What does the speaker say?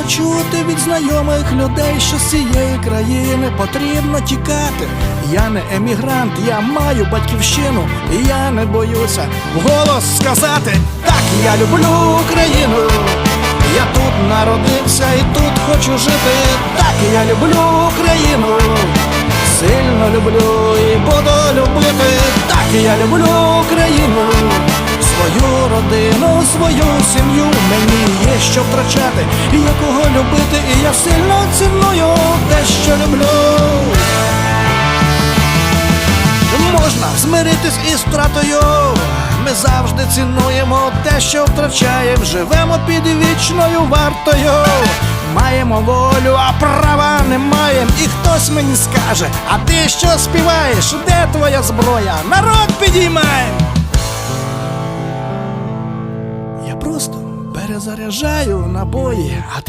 Постійно чути від знайомих людей, що з цієї країни потрібно тікати. Я не емігрант, я маю батьківщину, і я не боюся вголос сказати так, я люблю Україну. Я тут народився і тут хочу жити. Так, я люблю Україну. Сильно люблю і буду любити. Так, я люблю Україну. Свою родину, свою сім'ю мені є що втрачати, і я сильно ціную те, що люблю. Можна змиритись із втратою. Ми завжди цінуємо те, що втрачаємо, живемо під вічною вартою. Маємо волю, а права не маємо. І хтось мені скаже, а ти що співаєш? Де твоя зброя? Народ підіймай! Я просто перезаряджаю набої, а